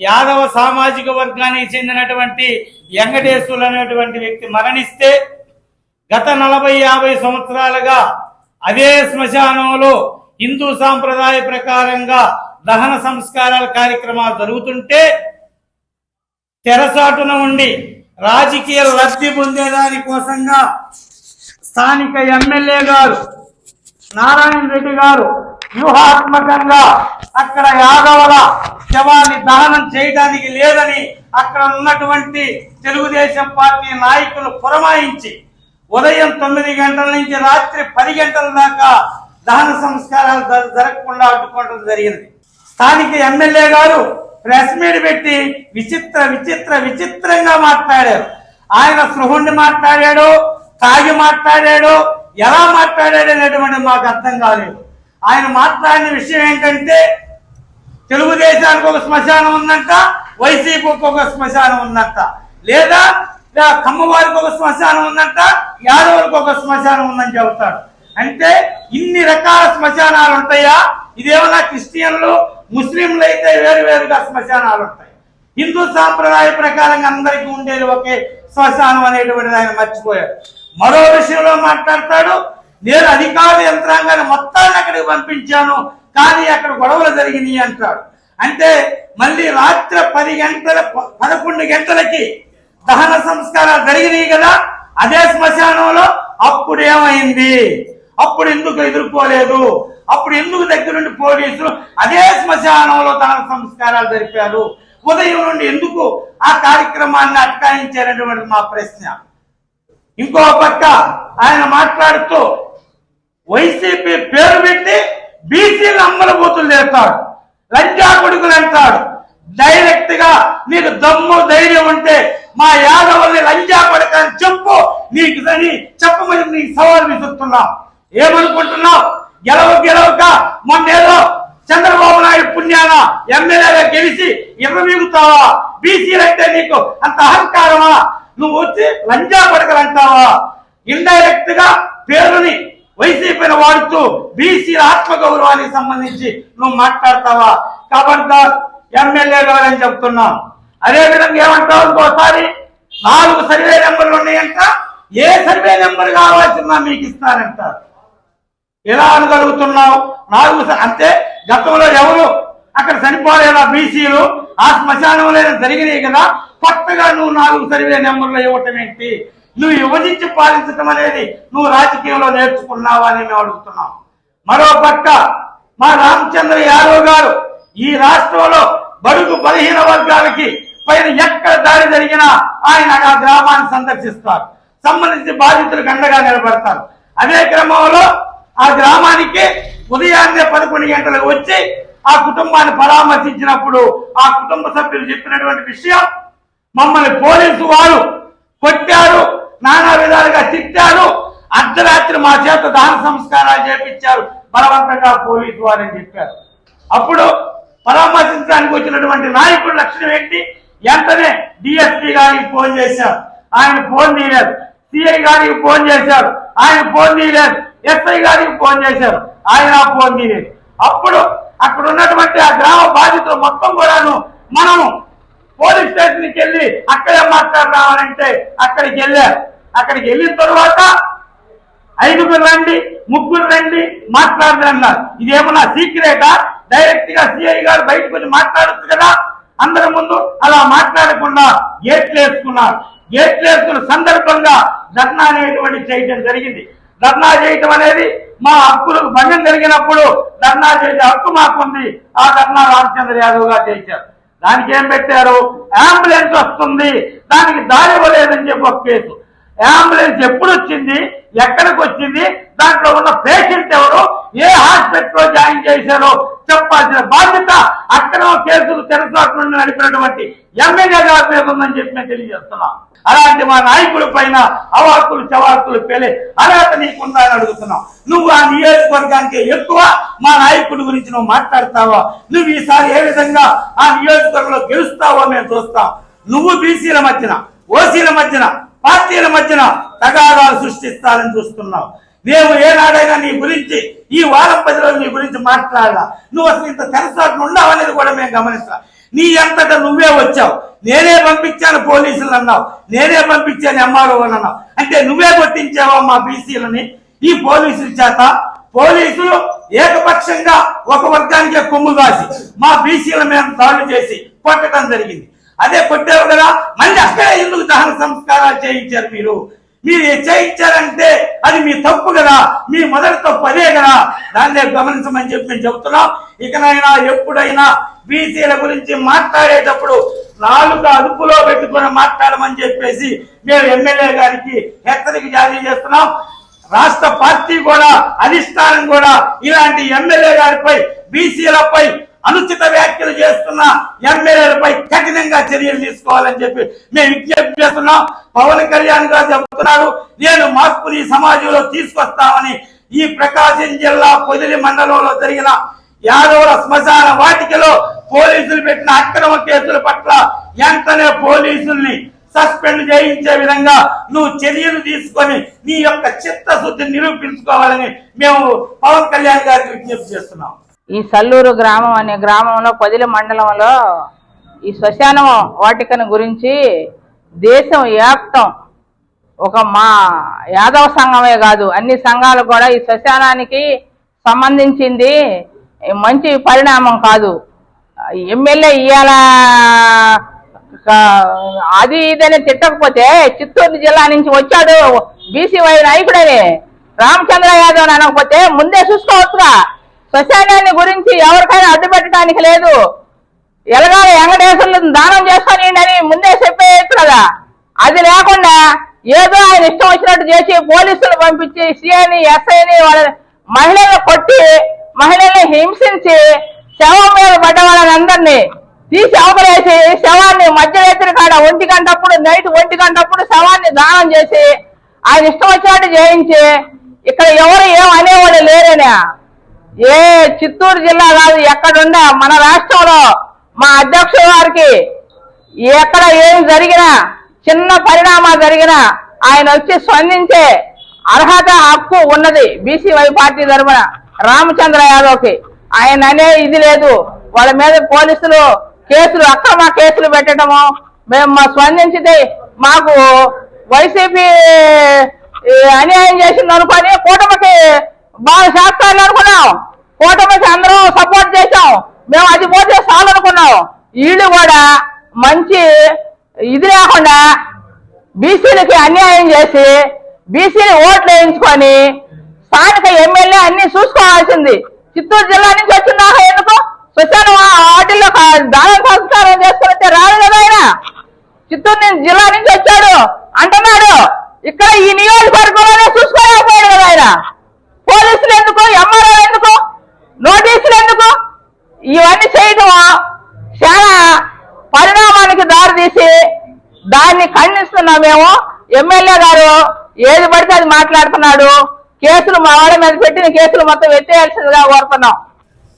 యాదవ సామాజిక వర్గానికి చెందినటువంటి వెంకటేశ్వరులు అనేటువంటి వ్యక్తి మరణిస్తే గత నలభై యాభై సంవత్సరాలుగా అదే శ్మశానంలో హిందూ సాంప్రదాయ ప్రకారంగా దహన సంస్కారాల కార్యక్రమాలు జరుగుతుంటే తెరసాటున ఉండి రాజకీయ లబ్ధి పొందేదాని కోసంగా స్థానిక ఎమ్మెల్యే గారు నారాయణ రెడ్డి గారు వ్యూహాత్మకంగా అక్కడ యాదవల శవాన్ని దహనం చేయడానికి లేదని అక్కడ ఉన్నటువంటి తెలుగుదేశం పార్టీ నాయకులు పురమాయించి ఉదయం తొమ్మిది గంటల నుంచి రాత్రి పది గంటల దాకా దహన సంస్కారాలు జరగకుండా అడ్డుకోవడం జరిగింది. స్థానిక ఎమ్మెల్యే గారు ప్రెస్ మీట్ పెట్టి విచిత్ర విచిత్ర విచిత్రంగా మాట్లాడారు. ఆయన సృహుణ్ణి మాట్లాడాడు తాగి మాట్లాడాడు ఎలా మాట్లాడాడు అనేటువంటి మాకు అర్థం కాలేదు. ఆయన మాట్లాడిన విషయం ఏంటంటే తెలుగుదేశానికి ఒక శ్మశానం ఉందంట వైసీపీకి ఒక శ్మశానం ఉందంట. లేదా కమ్మవారికి ఒక శ్మశానం ఉందంట యాదవులకు ఒక శ్మశానం ఉందని చెబుతాడు. అంటే ఇన్ని రకాల శ్మశానాలు ఉంటాయా? ఇదేమన్నా క్రిస్టియన్లు ముస్లింలు అయితే వేరు వేరుగా శ్మశానాలు ఉంటాయి. హిందూ సాంప్రదాయ ప్రకారంగా అందరికీ ఉండేది ఒకే శ్మశానం అనేటువంటిది ఆయన మర్చిపోయాడు. మరో విషయంలో మాట్లాడతాడు నేను అధికార యంత్రాంగాన్ని మొత్తాన్ని అక్కడికి పంపించాను కానీ అక్కడ గొడవలు జరిగినాయి అంటాడు అంటే మళ్ళీ రాత్రి పది గంటల ప- పదకొండు గంటలకి దహన సంస్కారాలు జరిగినాయి కదా అదే శ్మశానంలో అప్పుడు ఏమైంది? అప్పుడు ఎందుకు ఎదుర్కోలేదు? అప్పుడు ఎందుకు దగ్గరుండి పోలీసులు అదే శ్మశానంలో దహన సంస్కారాలు జరిపారు? ఉదయం నుండి ఎందుకు ఆ కార్యక్రమాన్ని అటకాయించారనేటువంటి మా ప్రశ్న. ఇంకో పక్క ఆయన మాట్లాడుతూ వైసీపీ పేరు పెట్టి బీసీలు అమ్మలబోతులు చేస్తాడు లంజా కొడుకులు అంటాడు. డైరెక్ట్గా నీకు దమ్ము ధైర్యం ఉంటే మా యాదవుల్ని లంజా కొడకని చెప్పు నీకు అని చెప్పమని నీకు సవాల్ విసురుతున్నావు ఏమనుకుంటున్నావు? గెలవ గెలవక మొన్నేదో చంద్రబాబు నాయుడు పుణ్యాన ఎమ్మెల్యేగా గెలిచి ఇవ్వమిగుతావా బీసీలంటే నీకు అంత అహంకారమా? నువ్వు వచ్చి లంజా కొడకలు అంటావా? ఇండైరెక్ట్గా పేరుని వైసీపీని వాడుతూ బీసీ ఆత్మగౌరవానికి సంబంధించి నువ్వు మాట్లాడతావా? కాబట్టి ఎమ్మెల్యే గారని చెప్తున్నాం. అదే విధంగా ఏమంటావు ఇంకోసారి? నాలుగు సర్వే నెంబర్లు ఉన్నాయంట. ఏ సర్వే నెంబర్ కావాల్సిందా మీకు ఇస్తారంట. ఎలా అనగలుగుతున్నావు? నాలుగు అంటే గతంలో ఎవరు? అక్కడ చనిపోలేదా బీసీలు? ఆ శ్మశానంలో జరిగినాయి కదా. కొత్తగా నువ్వు నాలుగు సర్వే నెంబర్లు ఇవ్వటం ఏంటి? నువ్వు విభజించి పాలించటం అనేది నువ్వు రాజకీయంలో నేర్చుకున్నావా అని మేము అడుగుతున్నాం. మరో పక్క మా రామచంద్ర యాదవ్ గారు ఈ రాష్ట్రంలో బడుగు బలహీన వర్గాలకి పైన ఎక్కడ దాడి జరిగినా ఆయన ఆ గ్రామాన్ని సందర్శిస్తారు. సంబంధించి బాధితులకు అండగా నిలబడతారు. అదే క్రమంలో ఆ గ్రామానికి ఉదయాన్నే పదకొండు గంటలకు వచ్చి ఆ కుటుంబాన్ని పరామర్శించినప్పుడు ఆ కుటుంబ సభ్యులు చెప్పినటువంటి విషయం మమ్మల్ని పోలీసు వారు కొట్టారు నానా విధాలుగా తిట్టారు అర్ధరాత్రి మా చేత దాన సంస్కారాలు చేపించారు బలవంతంగా పోలీసు వారని చెప్పారు. అప్పుడు పరామర్శించడానికి వచ్చినటువంటి నాయకుడు లక్షణం ఏంటి? వెంటనే డిఎస్పీ గారికి ఫోన్ చేశారు. ఆయన ఫోన్ తీయలేదు. సిఐ గారికి ఫోన్ చేశారు. ఆయన ఫోన్ తీయలేదు. ఎస్ఐ గారికి ఫోన్ చేశారు. ఆయన ఫోన్ తీయలేదు. అప్పుడు అక్కడ ఉన్నటువంటి ఆ గ్రామ బాధితులు మొత్తం కూడాను మనము పోలీస్ స్టేషన్కి వెళ్ళి అక్కడే మాట్లాడదామనంటే అక్కడికి వెళ్ళారు అక్కడికి వెళ్ళిన తర్వాత ఐదుగురు రండి ముగ్గురు రండి మాట్లాడరు అన్నారు. ఇదేమన్నా సీక్రెటా? డైరెక్ట్గా సిఐ గారు బయటకు వచ్చి మాట్లాడచ్చు కదా? అందరి ముందు అలా మాట్లాడకుండా గేట్లు వేసుకున్నారు. గేట్లు వేసుకున్న సందర్భంగా ధర్నా అనేటువంటి చేయడం జరిగింది. ధర్నా చేయటం అనేది మా హక్కులకు భంగం జరిగినప్పుడు ధర్నా చేసే హక్కు మాకుంది. ఆ ధర్నా రామచంద్ర యాదవ్ గారు చేశారు. దానికి ఏం పెట్టారు? అంబులెన్స్ వస్తుంది. దానికి దారి ఇవ్వలేదని చెప్పి ఒక కేసు. అంబులెన్స్ ఎప్పుడు వచ్చింది ఎక్కడికి వచ్చింది దాంట్లో ఉన్న పేషెంట్ ఎవరు? ఏ హాస్పిటల్లో జాయిన్ చేశారో చెప్పాల్సిన బాధ్యత అక్రమ కేసులు తెరసాటు నుండి నడిపినటువంటి ఎమ్మెల్యే గారి మీద ఉందని చెప్పి నేను తెలియజేస్తున్నాం. అలాంటి మా నాయకుల పైన అవార్కులు చవార్కులు పేలే అర్హత నీకుందా అని అడుగుతున్నాం. నువ్వు ఆ నియోజకవర్గానికి ఎక్కువ మా నాయకుడి గురించి నువ్వు మాట్లాడతావా? నువ్వు ఈసారి ఏ విధంగా ఆ నియోజకవర్గంలో గెలుస్తావో మేము చూస్తాం. నువ్వు బీసీల మధ్యన ఓసీల మధ్యన పార్టీల మధ్యన తగాదాలు సృష్టిస్తారని చూస్తున్నావు. మేము ఏనాడైనా నీ గురించి ఈ వారం పది రోజులు నీ గురించి మాట్లాడాలా. నువ్వు అసలు ఇంత తెరసాట్లు ఉండవనేది కూడా మేము గమనిస్తాం నీ అంతటా నువ్వే వచ్చావు. నేనే పంపించాను పోలీసులు అన్నావు. నేనే పంపించాను ఎంఆర్ఓ అన్నావు. అంటే నువ్వే కొట్టించావా మా బీసీలని? ఈ పోలీసుల చేత పోలీసులు ఏకపక్షంగా ఒక వర్గానికి కొమ్ము కాసి మా బీసీల మీద దాడులు చేసి కొట్టడం జరిగింది. అదే కొట్టావు కదా మళ్ళీ అక్కడే ఎందుకు దహన సంస్కారాలు చేయించారు మీరు? మీరు చేయించారంటే అది మీ తప్పు కదా మీ మొదటి తప్పు అదే కదా. దాన్నే గమనించమని చెప్పి మేము చెబుతున్నాం ఇకనైనా ఎప్పుడైనా బీసీల గురించి మాట్లాడేటప్పుడు నాలుగు అదుపులో పెట్టుకొని మాట్లాడమని చెప్పేసి మేము ఎమ్మెల్యే గారికి హెచ్చరిక జారీ చేస్తున్నాం. రాష్ట్ర పార్టీ కూడా అధిష్టానం కూడా ఇలాంటి ఎమ్మెల్యే గారిపై బీసీలపై అనుచిత వ్యాఖ్యలు చేస్తున్న ఎమ్మెల్యేలపై కఠినంగా చర్యలు తీసుకోవాలని చెప్పి మేము విజ్ఞప్తి చేస్తున్నాం. పవన్ కళ్యాణ్ గారు చెబుతున్నారు నేను మార్పుని సమాజంలో తీసుకొస్తామని. ఈ ప్రకాశం జిల్లా పొదిలి మండలంలో జరిగిన యాదవుల శ్మశాన వాటికలో పోలీసులు పెట్టిన అక్రమ కేసుల పట్ల వెంటనే పోలీసుల్ని సస్పెండ్ చేయించే విధంగా నువ్వు చర్యలు తీసుకొని నీ యొక్క చిత్తశుద్ధిని నిరూపించుకోవాలని మేము పవన్ కళ్యాణ్ గారికి విజ్ఞప్తి చేస్తున్నాం. ఈ సల్లూరు గ్రామం అనే గ్రామంలో పదిల మండలంలో ఈ శ్మశానం వాటికను గురించి దేశం వ్యాప్తం. ఒక మా యాదవ సంఘమే కాదు అన్ని సంఘాలు కూడా ఈ శ్మశానానికి సంబంధించింది మంచి పరిణామం కాదు. ఎమ్మెల్యే ఇవాళ అది ఇదని తిట్టకపోతే చిత్తూరు జిల్లా నుంచి వచ్చాడు బీసీ వై నాయకుడని. రామచంద్ర యాదవ్ అని అనకపోతే ముందే చూసుకోవచ్చుగా. శ్మశానాన్ని గురించి ఎవరికైనా అడ్డుపెట్టడానికి లేదు. ఎలగాల వెంకటేశ్వరులు దానం చేసుకొని అని ముందే చెప్పేయచ్చు కదా. అది లేకుండా ఏదో ఆయన ఇష్టం వచ్చినట్టు చేసి పోలీసులు పంపించి సిఐని ఎస్ఐని వాళ్ళ మహిళలు కొట్టి మహిళల్ని హింసించి శవం మీద పడ్డ వాళ్ళని తీసి అవకలేసి శవాన్ని మధ్యరాత్రి కాడ ఒంటి గంటప్పుడు నైట్ ఒంటి గంటప్పుడు శవాన్ని దానం చేసి ఆయన ఇష్టం వచ్చినట్టు చేయించి ఇక్కడ ఎవరు ఏం అనేవాళ్ళు లేరనే ఏ చిత్తూరు జిల్లా కాదు ఎక్కడుండా మన రాష్ట్రంలో మా అధ్యక్షుడు వారికి ఎక్కడ ఏం జరిగినా చిన్న పరిణామాలు జరిగినా ఆయన వచ్చి స్పందించే అర్హత హక్కు ఉన్నది బీసీవై పార్టీ తరఫున రామచంద్ర యాదవ్కి. ఆయన అనే ఇది లేదు. వాళ్ళ మీద పోలీసులు కేసులు అక్రమ కేసులు పెట్టడము. మేము మా స్పందించితే మాకు వైసీపీ అన్యాయం చేసింది అనుకొని కూటమికి బాగా చేస్తాను అనుకున్నాం. కూటమికి అందరం సపోర్ట్ చేశాం. మేము అది పోతే చాలు అనుకున్నాం. వీళ్ళు కూడా మంచి ఇది లేకుండా బీసీలకి అన్యాయం చేసి బీసీని ఓట్లు వేయించుకొని స్థానిక ఎమ్మెల్యే అన్ని చూసుకోవాల్సింది. చిత్తూరు జిల్లా నుంచి వచ్చిందాక ఎందుకు? శ్మశాన వాటిల్లో దానం సంస్కారం చేసుకుంటే రాదు కదా ఆయన. చిత్తూరు నుంచి జిల్లా నుంచి వచ్చాడు. అంటున్నాడు ఇక్కడ ఈ నియోజకవర్గంలో చూసుకోలేకపోయాడు కదా ఆయన పోలీసులు ఎందుకు ఎంఆర్ఓ ఎందుకు నోటీసులు ఎందుకు ఇవన్నీ చేయటం చాలా పరిణామానికి దారితీసి దాన్ని ఖండిస్తున్నాం మేము ఎమ్మెల్యే గారు ఏది పడితే అది మాట్లాడుతున్నాడు. కేసులు మా వాళ్ళ మీద పెట్టిన కేసులు మొత్తం ఎత్తేయాల్సిందిగా కోరుతున్నాం.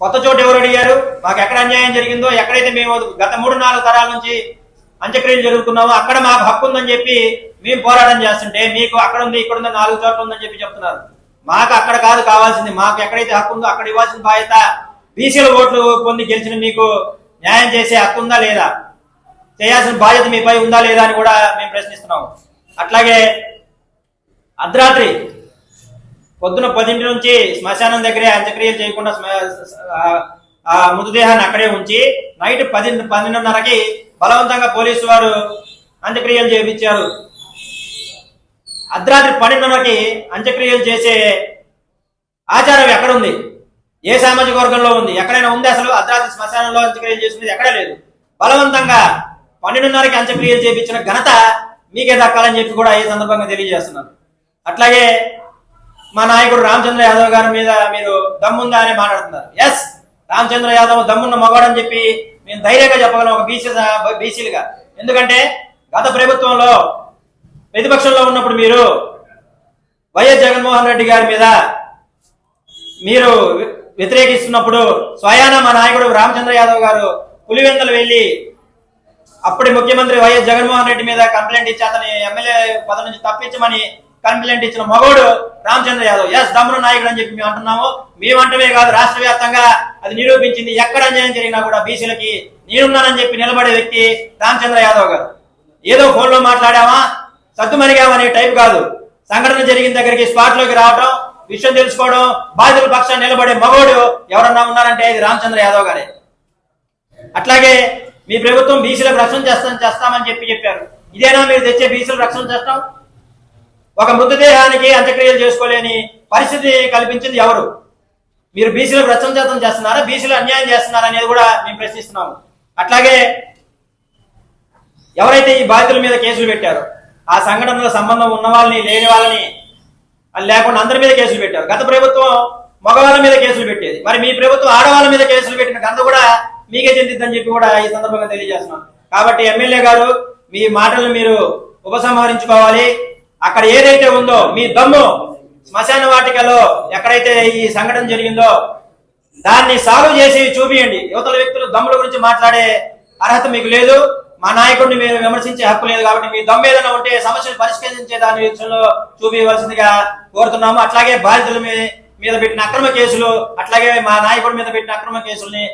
కొత్త చోటు ఎవరు అడిగారు? మాకు ఎక్కడ అన్యాయం జరిగిందో ఎక్కడైతే మేము గత మూడు నాలుగు తరాల నుంచి అంత్యక్రియలు జరుగుతున్నామో అక్కడ మాకు హక్కు ఉందని చెప్పి మేము పోరాటం చేస్తుంటే మీకు అక్కడ ఉంది ఇక్కడ ఉంది నాలుగు చోట్ల ఉందని చెప్పి చెప్తున్నారు. మాకు అక్కడ కాదు కావాల్సింది. మాకు ఎక్కడైతే హక్కు ఉందో అక్కడ ఇవ్వాల్సిన బాధ్యత బీసీల ఓట్లు పొంది గెలిచిన మీకు న్యాయం చేసే హక్కు ఉందా లేదా? చేయాల్సిన బాధ్యత మీపై ఉందా లేదా అని కూడా మేము ప్రశ్నిస్తున్నాం అట్లాగే అర్ధరాత్రి పొద్దున పదింటి నుంచి శ్మశానం దగ్గరే అంత్యక్రియలు చేయకుండా ఆ- ఆ మృతదేహాన్ని అక్కడే ఉంచి నైట్ పది పన్నెండున్నరకి బలవంతంగా పోలీసు వారు అంత్యక్రియలు చేయించారు అర్ధరాత్రి పన్నెండున్నరకి అంత్యక్రియలు చేసే ఆచారం ఎక్కడుంది? ఏ సామాజిక వర్గంలో ఉంది? ఎక్కడైనా ఉంది అసలు? అర్ధరాత్రి శ్మశానంలో అంత్యక్రియలు చేసినది ఎక్కడా లేదు. బలవంతంగా పన్నెండున్నరకి అంత్యక్రియలు చేపించిన ఘనత మీకే దక్కాలని చెప్పి కూడా ఈ సందర్భంగా తెలియజేస్తున్నారు అట్లాగే మా నాయకుడు రామచంద్ర యాదవ్ గారి మీద మీరు దమ్ముందా అని మాట్లాడుతున్నారు. ఎస్ రామచంద్ర యాదవ్ దమ్మున్న మగవాడని చెప్పి మేము ధైర్యంగా చెప్పగలం ఒక బీసీ బీసీలుగా. ఎందుకంటే గత ప్రభుత్వంలో ప్రతిపక్షంలో ఉన్నప్పుడు మీరు వైఎస్ జగన్మోహన్ రెడ్డి గారి మీద మీరు వ్యతిరేకిస్తున్నప్పుడు స్వయాన మా నాయకుడు రామచంద్ర యాదవ్ గారు పులివెందలు వెళ్ళి అప్పటి ముఖ్యమంత్రి వైఎస్ జగన్మోహన్ రెడ్డి మీద కంప్లైంట్ ఇచ్చి అతని ఎమ్మెల్యే పదవి నుంచి తప్పించమని కంప్లైంట్ ఇచ్చిన మగోడు రామచంద్ర యాదవ్. ఎస్ దమ్ముల నాయకుడు అని చెప్పి మేము అంటున్నాము. మేమంటమే కాదు రాష్ట్ర వ్యాప్తంగా అది నిరూపించింది. ఎక్కడ అన్యాయం జరిగినా కూడా బీసీలకి నేనున్నానని చెప్పి నిలబడే వ్యక్తి రామచంద్ర యాదవ్ గారు. ఏదో ఫోన్లో మాట్లాడామా? సద్దుమరిగామనే టైప్ కాదు. సంఘటన జరిగిన దగ్గరికి స్పాట్లోకి రావడం విషయం తెలుసుకోవడం బాధితుల పక్షాన్ని నిలబడే మగోడు ఎవరన్నా ఉన్నారంటే ఇది రామచంద్ర యాదవ్ గారే. అట్లాగే మీ ప్రభుత్వం బీసీలకు రక్షణ చేస్తాం చేస్తామని చెప్పి చెప్పారు. ఇదేనా మీరు తెచ్చే బీసీలు రక్షణ చేస్తాం? ఒక మృతదేహానికి అంత్యక్రియలు చేసుకోలేని పరిస్థితి కల్పించింది ఎవరు? మీరు బీసీలకు రక్షణ చేతం చేస్తున్నారా? బీసీలు అన్యాయం చేస్తున్నారా అనేది కూడా మేము ప్రశ్నిస్తున్నాము. అట్లాగే ఎవరైతే ఈ బాధితుల మీద కేసులు పెట్టారో ఆ సంఘటనలో సంబంధం ఉన్న వాళ్ళని లేని వాళ్ళని లేకుండా అందరి మీద కేసులు పెట్టారు. గత ప్రభుత్వం మగవాళ్ళ మీద కేసులు పెట్టేది. మరి మీ ప్రభుత్వం ఆడవాళ్ళ మీద కేసులు పెట్టిన గంత కూడా మీకే చెందిద్దని చెప్పి కూడా ఈ సందర్భంగా తెలియజేస్తున్నాం. కాబట్టి ఎమ్మెల్యే గారు మీ మాటలు మీరు ఉపసంహరించుకోవాలి. అక్కడ ఏదైతే ఉందో మీ దమ్ము శ్మశాన వాటికలో ఎక్కడైతే ఈ సంఘటన జరిగిందో దాన్ని సాల్వ్ చేసి చూపియండి. యువతల వ్యక్తులు దమ్ముల గురించి మాట్లాడే అర్హత మీకు లేదు. మా నాయకుడిని మీరు విమర్శించే హక్కు లేదు కాబట్టి మీ దమ్ము ఏదైనా ఉంటే సమస్యను పరిష్కరించే దాని విషయంలో చూపించవలసిందిగా కోరుతున్నాము. అట్లాగే బాధితుల మీద పెట్టిన అక్రమ కేసులు అట్లాగే మా నాయకుడి మీద పెట్టిన అక్రమ కేసుల్ని